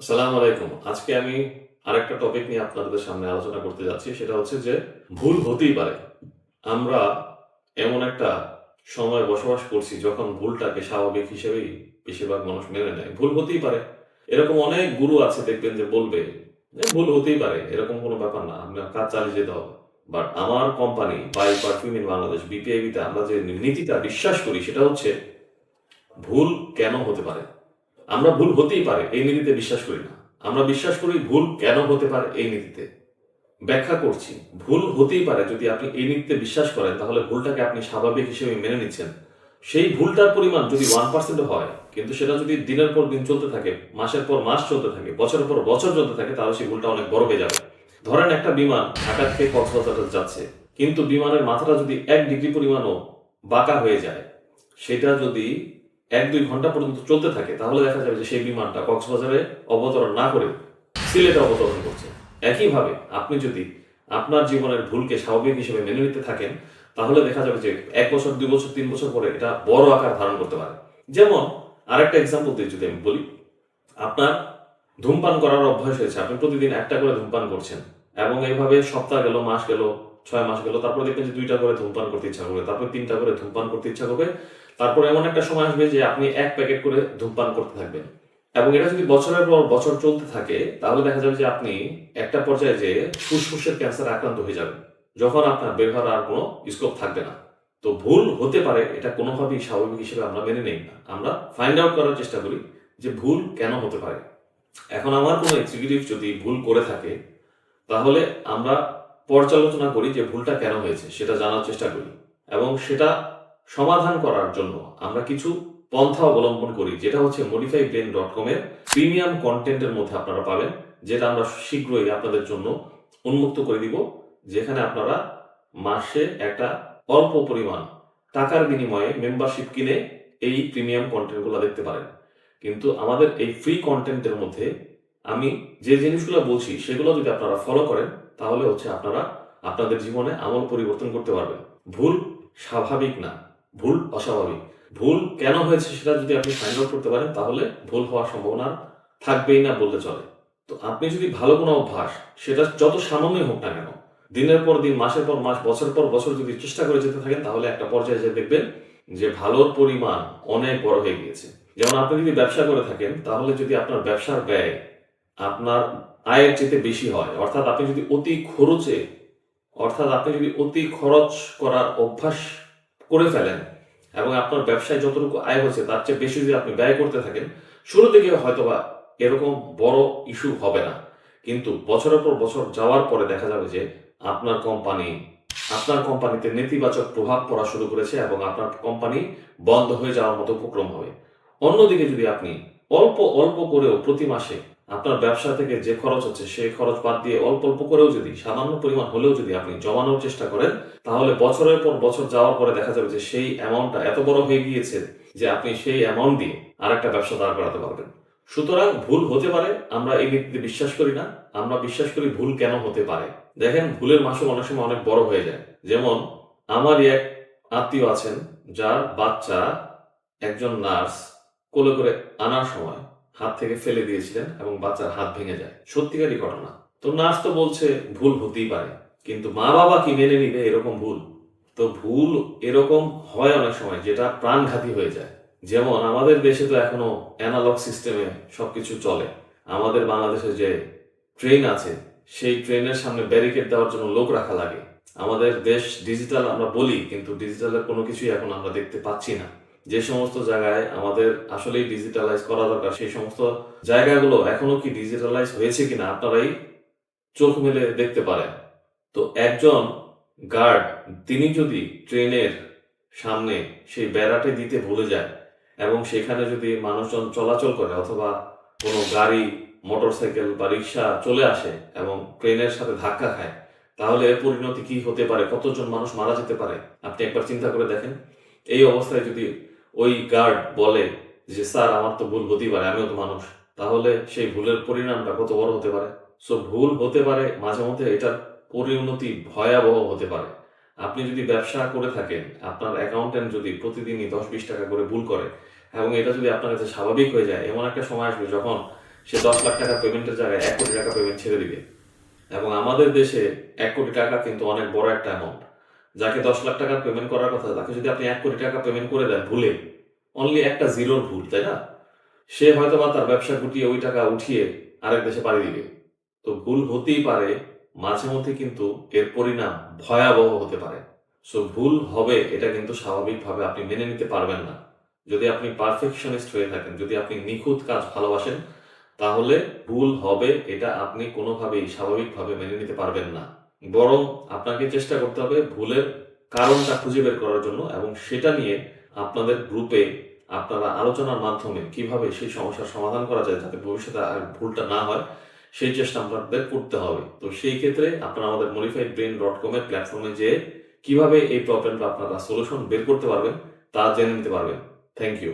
আসসালামু আলাইকুম। আজকে আমি আরেকটা টপিক নিয়ে আপনাদের সামনে আলোচনা করতে যাচ্ছি। সেটা হচ্ছে যে ভুল হতেই পারে। আমরা এমন একটা সময় বসবাস করছি যখন ভুলটাকে স্বাভাবিক হিসেবেই বেশিরভাগ মানুষ মেনে নেয়। ভুল হতেই পারে। এরকম অনেক গুরু আছে দেখবেন যে বলবে ভুল হতেই পারে। এরকম কোনো ব্যাপার না। আমরা কাজ চালিয়ে যেতে হবে। বাট আমার company buy perfume in Bangladesh বিপিআইবিতে আমরা যে নীতিটা বিশ্বাস করি, সেটা হচ্ছে ভুল কেন হতে পারে? আমরা ভুল হতেই পারে, এই নীতিতে বিশ্বাস করি না। আমরা বিশ্বাস করি ভুল কেন হতে পারে এই নীতিতে। ব্যাখ্যা করছি, ভুল হতেই পারে, যদি আপনি এই নীতিতে বিশ্বাস করেন, তাহলে ভুলটাকে আপনি স্বাভাবিক হিসেবে মেনে নিচ্ছেন। সেই ভুলটার পরিমাণ যদি ওয়ান পার্সেন্ট হয়, কিন্তু সেটা যদি দিনের পর দিন চলতে থাকে, মাসের পর মাস চলতে থাকে, বছরের পর বছর চলতে থাকে, তাহলে সেই ভুলটা অনেক বড় হয়ে যাবে। ধরেন একটা বিমান ঢাকা থেকে কক্সবাজার যাচ্ছে, কিন্তু বিমানের মাথাটা যদি এক ডিগ্রি পরিমাণও বাঁকা হয়ে যায়, সেটা যদি এক দুই ঘণ্টা পর্যন্ত চলতে থাকে, তাহলে দেখা যাবে যে সেই বিমানটা কক্সবাজারে অবতরণ না করে সিলেটে অবতরণ করছে। একইভাবে আপনি যদি আপনার জীবনের ভুলকে স্বাভাবিক হিসেবে মেনে নিতে থাকেন, তাহলে দেখা যাবে যে এক বছর, দুই বছর, তিন বছর পরে এটা বড় আকার ধারণ করতে পারে। যেমন আরেকটা এক্সাম্পল দিয়ে যদি আমি বলি, আপনার ধূমপান করার অভ্যাস হয়েছে, আপনি প্রতিদিন একটা করে ধূমপান করছেন এবং এইভাবে সপ্তাহ গেল, মাস গেল, ছয় মাস গেল, তারপরে দেখবেন যে দুইটা করে ধূমপান করতে ইচ্ছা করবে, তারপরে তিনটা করে ধূমপান করতে ইচ্ছা করবে তারপর এমন একটা সময় আসবে যে আপনি এক প্যাকেট করে ধূমপান করতে থাকবেন। এবং এটা যদি বছরের পর বছর চলতে থাকে, তাহলে দেখা যাবে যে আপনি একটা পর্যায়ে যে ফুসফুসের ক্যান্সার আক্রান্ত হয়ে যাবেন, যখন আপনার বের হওয়ার আর কোনো স্কোপ থাকবে না। তো ভুল হতে পারে, এটা কোনোভাবেই স্বাভাবিক হিসেবে আমরা মেনে নেই না। আমরা ফাইন্ড আউট করার চেষ্টা করি যে ভুল কেন হতে পারে। এখন আমার কোনো এক্সিকিউটিভ যদি ভুল করে থাকে, তাহলে আমরা পর্যালোচনা করি যে ভুলটা কেন হয়েছে, সেটা জানার চেষ্টা করি। এবং সেটা সমাধান করার জন্য আমরা কিছু পন্থা অবলম্বন করি, যেটা হচ্ছে মডিফাই ব্রেন ডট কমের প্রিমিয়াম কন্টেন্টের মধ্যে আপনারা পাবেন, যেটা আমরা শীঘ্রই আপনাদের জন্য উন্মুক্ত করে দিব, যেখানে আপনারা মাসে একটা অল্প পরিমাণ টাকার বিনিময়ে মেম্বারশিপ কিনে এই প্রিমিয়াম কন্টেন্টগুলো দেখতে পারেন। কিন্তু আমাদের এই ফ্রি কন্টেন্টের মধ্যে আমি যে জিনিসগুলো বলছি, সেগুলো যদি আপনারা ফলো করেন, তাহলে হচ্ছে আপনারা আপনাদের জীবনে আমল পরিবর্তন করতে পারবেন। ভুল স্বাভাবিক না। ভুল অস্বাভাবিক। ভুল কেন হয়েছে সেটা যদি আপনি ফাইন্ড আউট করতে পারেন, তাহলে ভুল হওয়ার সম্ভাবনা থাকবেই না বললে চলে। তো আপনি যদি ভালো কোনো অভ্যাস, সেটা যত সামান্যই হোক না কেন, দিনের পর দিন, মাসের পর মাস, বছর পর বছর যদি চেষ্টা করে যেতে থাকেন, তাহলে একটা পর্যায়ে যে দেখবেন যে ভালোর পরিমাণ অনেক বড় হয়ে গিয়েছে। যেমন আপনি যদি ব্যবসা করে থাকেন, তাহলে যদি আপনার ব্যবসার ব্যয় আপনার আয়ের চেয়ে বেশি হয়, অর্থাৎ আপনি যদি অতি খরচে, অর্থাৎ আপনি যদি অতি খরচ করার অভ্যাস করে ফেলেন এবং আপনার ব্যবসায় যতটুকু আয় হচ্ছে, তার চেয়ে বেশি যদি আপনি ব্যয় করতে থাকেন শুরু থেকে হয়তোবা এরকম বড় ইস্যু হবে না। কিন্তু বছরের পর বছর যাওয়ার পরে দেখা যাবে যে আপনার কোম্পানি আপনার কোম্পানিতে নেতিবাচক প্রভাব পড়া শুরু করেছে এবং আপনার কোম্পানি বন্ধ হয়ে যাওয়ার মতো উপক্রম হবে। অন্যদিকে যদি আপনি অল্প অল্প করেও প্রতি মাসে আপনার ব্যবসা থেকে যে খরচ হচ্ছে, সেই খরচ বাদ দিয়ে অল্প অল্প করেও যদি, সামান্য পরিমাণ হলেও যদি আপনি জমানোর চেষ্টা করেন, তাহলে বছরের পর বছর যাওয়ার পরে দেখা যাবে যে সেই অ্যামাউন্টটা এত বড় হয়ে গিয়েছে যে আপনি সেই অ্যামাউন্ট দিয়ে আরেকটা ব্যবসা দাঁড় করাতে পারবেন। সুতরাং ভুল হতে পারে, আমরা এই নীতিতে বিশ্বাস করি না, আমরা বিশ্বাস করি ভুল কেন হতে পারে। দেখেন, ভুলের মাসুল অনেক সময় অনেক বড় হয়ে যায়। যেমন, আমারই এক আত্মীয় আছেন, যার বাচ্চা একজন নার্স কোলে করে আনার সময় হাত থেকে ফেলে দিয়েছিলেন এবং বাচ্চার হাত ভেঙে যায়। সত্যিকারই ঘটনা। তো নার্স তো বলছে, ভুল হতেই পারে। কিন্তু মা বাবা কি মেনে নিবে এরকম ভুল? তো ভুল এরকম হয় অনেক সময়, যেটা প্রাণঘাতী হয়ে যায়। যেমন আমাদের দেশে তো এখনও অ্যানালগ সিস্টেমে সবকিছু চলে। আমাদের বাংলাদেশে যে ট্রেন আছে, সেই ট্রেনের সামনে ব্যারিকেড দেওয়ার জন্য লোক রাখা লাগে। আমাদের দেশ ডিজিটাল আমরা বলি, কিন্তু ডিজিটালের কোনো কিছুই এখন আমরা দেখতে পাচ্ছি না। যে সমস্ত জায়গায় আমাদের আসলেই ডিজিটালাইজ করা দরকার, সেই সমস্ত জায়গাগুলো এখনও কি ডিজিটালাইজ হয়েছে কিনা আপনারাই চোখ মেলে দেখতে পারেন। তো একজন গার্ড তিনি যদি ট্রেনের সামনে সেই বেড়াটি দিতে ভুলে যায় এবং সেখানে যদি মানুষজন চলাচল করে অথবা কোনো গাড়ি মোটরসাইকেল বা রিক্সা চলে আসে এবং ট্রেনের সাথে ধাক্কা খায়, তাহলে এর পরিণতি কি হতে পারে? কতজন মানুষ মারা যেতে পারে? আপনি একবার চিন্তা করে দেখেন। এই অবস্থায় যদি ওই গার্ড বলে যে, স্যার, আমার তো ভুল হতেই পারে, আমিও তো মানুষ। তাহলে সেই ভুলের পরিণামটা কত বড় হতে পারে? সো ভুল হতে পারে, মাঝে মধ্যে এটার পরিণতি ভয়াবহ হতে পারে। আপনি যদি ব্যবসা করে থাকেন, আপনার অ্যাকাউন্টেন্ট যদি প্রতিদিনই দশ বিশ টাকা করে ভুল করে, এবং এটা যদি আপনার কাছে স্বাভাবিক হয়ে যায়, এমন একটা সময় আসবে যখন সে দশ লাখ টাকা পেমেন্টের জায়গায় এক কোটি টাকা পেমেন্ট ছেড়ে দিবে। এবং আমাদের দেশে এক কোটি টাকা কিন্তু অনেক বড় একটা অ্যামাউন্ট যাকে দশ লাখ টাকা পেমেন্ট করার কথা, তাকে যদি আপনি এক কোটি টাকা পেমেন্ট করে দেন ভুলে অনলি একটা জিরোর ভুল তাই না? সে হয়তো বা তার ব্যবসা গুটিয়ে ওই টাকা উঠিয়ে আরেক দেশে পাড়ি দিবে। তো ভুল হতেই পারে, মাঝে মধ্যে কিন্তু এর পরিণাম ভয়াবহ হতে পারে। সো ভুল হবে, এটা কিন্তু স্বাভাবিকভাবে আপনি মেনে নিতে পারবেন না। যদি আপনি পারফেকশনিস্ট হয়ে থাকেন, যদি আপনি নিখুঁত কাজ ভালোবাসেন, তাহলে ভুল হবে, এটা আপনি কোনোভাবেই স্বাভাবিকভাবে মেনে নিতে পারবেন না। বরং আপনাকে চেষ্টা করতে হবে ভুলের কারণটা খুঁজে বের করার জন্য এবং সেটা নিয়ে আপনাদের গ্রুপে আপনারা আলোচনার মাধ্যমে কীভাবে সেই সমস্যার সমাধান করা যায় যাতে ভবিষ্যতে আর ভুলটা না হয়, সেই চেষ্টা আপনাদের করতে হবে। তো সেই ক্ষেত্রে আপনারা আমাদের মডিফাইড ব্রেন ডট কম এর প্ল্যাটফর্মে যেয়ে কীভাবে এই প্রবলেমটা আপনারা সলিউশন বের করতে পারবেন তা জেনে নিতে পারবেন। Thank you